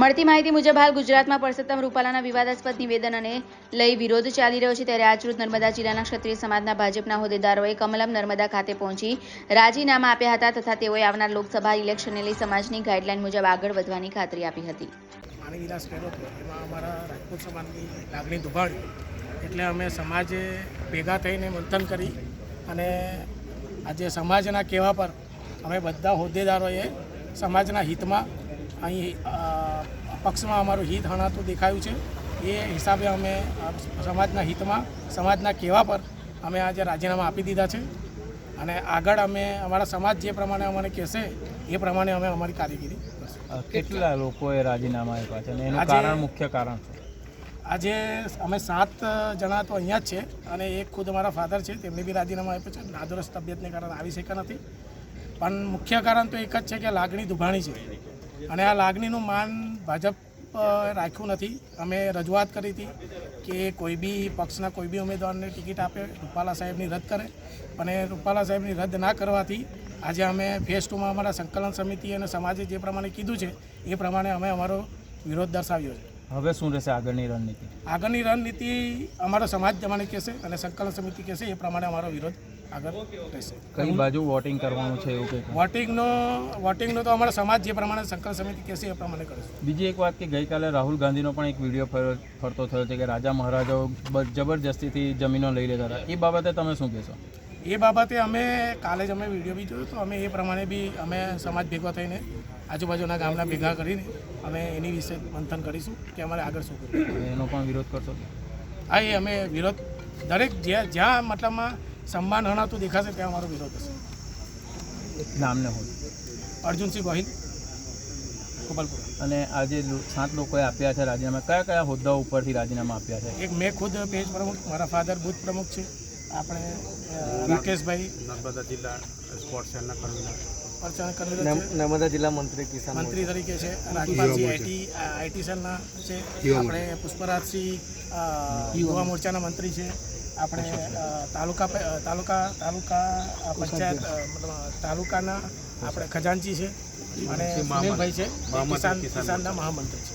મળતી માહિતી મુજબ હાલ ગુજરાતમાં પરસોત્તમ રૂપાલાના વિવાદાસ્પદ નિવેદનને લઈ વિરોધ ચાલી રહ્યો છે. ત્યારે આજરોજ નર્મદા જિલ્લાના ક્ષત્રિય સમાજના ભાજપના હોદ્દેદારોએ કમલમ નર્મદા ખાતે પહોંચી રાજીનામા આપ્યા હતા તથા તેઓએ આવનાર લોકસભા ઇલેક્શનને લઈ સમાજની ગાઈડલાઈન મુજબ આગળ વધવાની ખાતરી આપી હતી. એટલે અમે સમાજે ભેગા થઈને મંથન કરી અને આજે સમાજના કહેવા પર અમે બધા હોદ્દેદારોએ સમાજના હિતમાં અહીં પક્ષમાં અમારું હિત હણાતું દેખાયું છે. એ હિસાબે અમે સમાજના હિતમાં સમાજના કહેવા પર અમે આજે રાજીનામા આપી દીધા છે. અને આગળ અમે અમારા સમાજ જે પ્રમાણે અમને કહેશે એ પ્રમાણે અમે અમારી કામગીરી કેટલા લોકોએ રાજીનામા આપ્યા છે? અને એનું કારણ મુખ્ય કારણ છે આજે અમે સાત જણા તો અહીંયા જ છે અને એક ખુદ અમારા ફાધર છે તેમને બી રાજીનામા આપ્યું છે. નાદુરસ્ત તબિયતને કારણે આવી શક્યા નથી. પણ મુખ્ય કારણ તો એક જ છે કે લાગણી દુભાણી છે. અને આ લાગણીનું માન ભાજપ રાખ્યું નથી. અમે રજૂઆત કરી હતી કે કોઈ બી પક્ષના કોઈ બી ઉમેદવારને ટિકિટ આપે, રૂપાલા સાહેબની રદ કરે. અને રૂપાલા સાહેબની રદ ના કરવાથી આજે અમે ફેસ ટુમાં અમારા સંકલન સમિતિ અને સમાજે જે પ્રમાણે કીધું છે, એ પ્રમાણે અમે અમારો વિરોધ દર્શાવ્યો છે. હવે શું રહેશે આગળની રણનીતિ? આગળની રણનીતિ અમારો સમાજ પ્રમાણે કહેશે અને સંકલન સમિતિ કહેશે એ પ્રમાણે અમારો વિરોધ આગળ રહેશે. કઈ બાજુ વોટિંગ કરવાનું છે એવું કંઈ? વોટિંગનો વોટિંગનો તો અમારો સમાજ જે પ્રમાણે સંકલન સમિતિ કહેશે એ પ્રમાણે કરીશું. બીજી એક વાત કે ગઈકાલે રાહુલ ગાંધીનો પણ એક વીડિયો ફર- ફરતો થયો છે કે રાજા મહારાજાઓ જબરજસ્તીથી જમીનો લઈ લેતા હતા. એ બાબતે તમે શું કહેશો? એ બાબતે અમે કાલે જ અમે વીડિયો બી જોયો તો અમે એ પ્રમાણે બી અમે સમાજ ભેગા થઈને આજુબાજુના ગામના ભેગા કરીને અમે એની વિશે મંથન કરીશું કે અમારે આગળ શું કરવું. એનો પણ વિરોધ કરશો હા એ અમે વિરોધ દરેક જ્યાં જ્યાં મતલબમાં સન્માન હણાતું દેખાશે ત્યાં અમારો વિરોધ હશે. નામને હોય અર્જુનસિંહ ગોહિલ ગોપાલપુર. અને આજે સાત લોકોએ આપ્યા છે રાજીનામા. કયા કયા હોદ્દાઓ ઉપરથી રાજીનામા આપ્યા છે? એક મેં ખુદ પેજ પ્રમુખ મારા ફાધર બુથ પ્રમુખ છે. આપણે રાકેશભાઈ નર્મદા જિલ્લા સ્પોર્ટ્સ સેલના કન્વીનર. અર્ચના કન્વીનર નર્મદા જિલ્લા મંત્રી કિસાન મંત્રી તરીકે છે. રાજપાલસિંહ આઈટી આઈટી સેલના છે. આપણે પુષ્પરાજસિંહ યુવા મોરચાના મંત્રી છે. આપણે તાલુકા પ- તાલુકા તાલુકા પંચાયત મતલબ તાલુકાના આપણે ખજાનચી છે. અને સુનિલભાઈ છે. કિસાન કિસાનના મહામંત્રી છે.